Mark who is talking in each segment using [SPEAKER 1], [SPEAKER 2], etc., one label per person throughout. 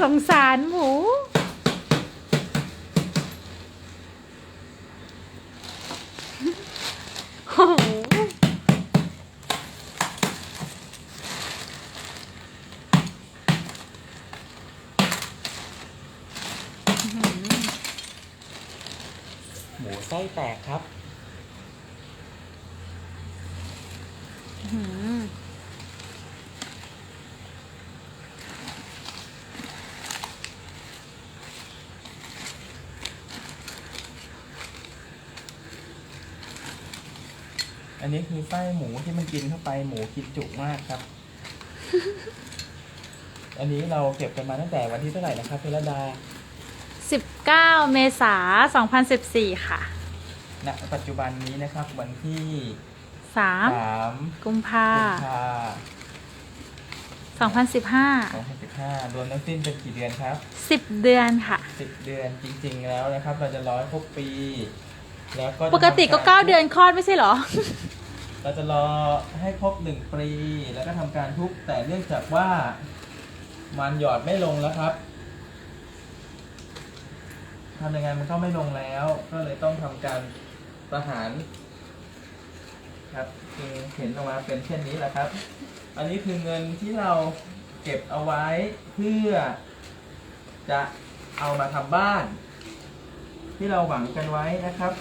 [SPEAKER 1] สงสารหมู โอ้โห
[SPEAKER 2] หมูไส้แตกครับ
[SPEAKER 1] อื้อ อ
[SPEAKER 2] อันนี้คือไส้หมูที่มันกินเข้าไปหมูกินจุมากครับ อันนี้เราเก็บกันมาตั้งแต่วันที่เท่าไหร่นะครับเพลดา
[SPEAKER 1] 19 เมษายน2014 ค่ะ
[SPEAKER 2] ณ ปัจจุบันนี้นะครับ วันที่
[SPEAKER 1] 3
[SPEAKER 2] สาม
[SPEAKER 1] กุมภา
[SPEAKER 2] กุมภา
[SPEAKER 1] 2015
[SPEAKER 2] สองพันสิบห้ารวมทั้งสิ้นเป็นกี่เดือนครับ
[SPEAKER 1] 10 เดือนค่ะ
[SPEAKER 2] สิบเดือนจริง ๆ แล้วนะครับ เราจะร้อยครบปี แล้วก็จะ
[SPEAKER 1] ปกติก็
[SPEAKER 2] ทำาร
[SPEAKER 1] 9เดือนคลอดไม่ใช่เหรอ
[SPEAKER 2] เราจะรอให้ครบหนึ่งปีแล้วก็ทำการทุบแต่เนื่องจากว่ามันหยอดไม่ลงแล้วครับทำยังไงมันก็ไม่ลงแล้ว ก็เลยต้องทำการประหาร ครับจึงเห็นออกมาเป็นเช่นนี้แหละครับ อันนี้คือเงินที่เราเก็บเอาไว้เพื่อจะเอามาทำบ้าน ที่เราหวังกันไว้นะครับ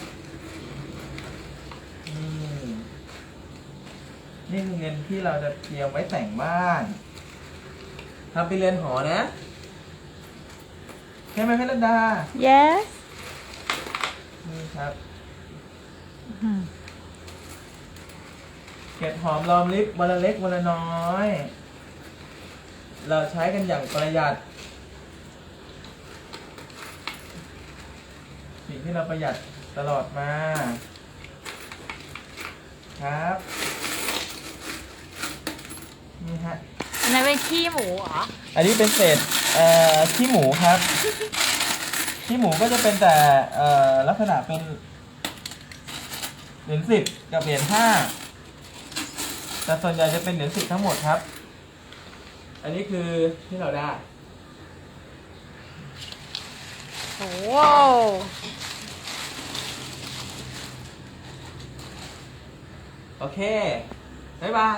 [SPEAKER 2] นี่ นี่คือเงินที่เราจะเตรียมไว้แต่งบ้านทำเป็นเรือนหอนะใช่ไหมเพชรดา
[SPEAKER 1] yes
[SPEAKER 2] นี่ครับ
[SPEAKER 1] อื้อหือ
[SPEAKER 2] เก็บหอมรอมริบวันละเล็กวันละน้อย เราใช้กันอย่างประหยัด สิ่งที่เราประหยัดตลอดมา ครับ นี่ฮะ
[SPEAKER 1] อันนั้นเป็นขี้หมูเหรอ
[SPEAKER 2] อันนี้เป็นเศษเอ่อขี้หมูครับ ขี้หมูก็จะเป็นแต่เอ่อลักษณะเป็นเหรียญสิบกับเหรียญห้าแต่ส่วนใหญ่จะเป็นเหรียญสิบทั้งหมดครับ อันนี้คือที่เราได้
[SPEAKER 1] โอ้
[SPEAKER 2] โอเค บ๊ายบาย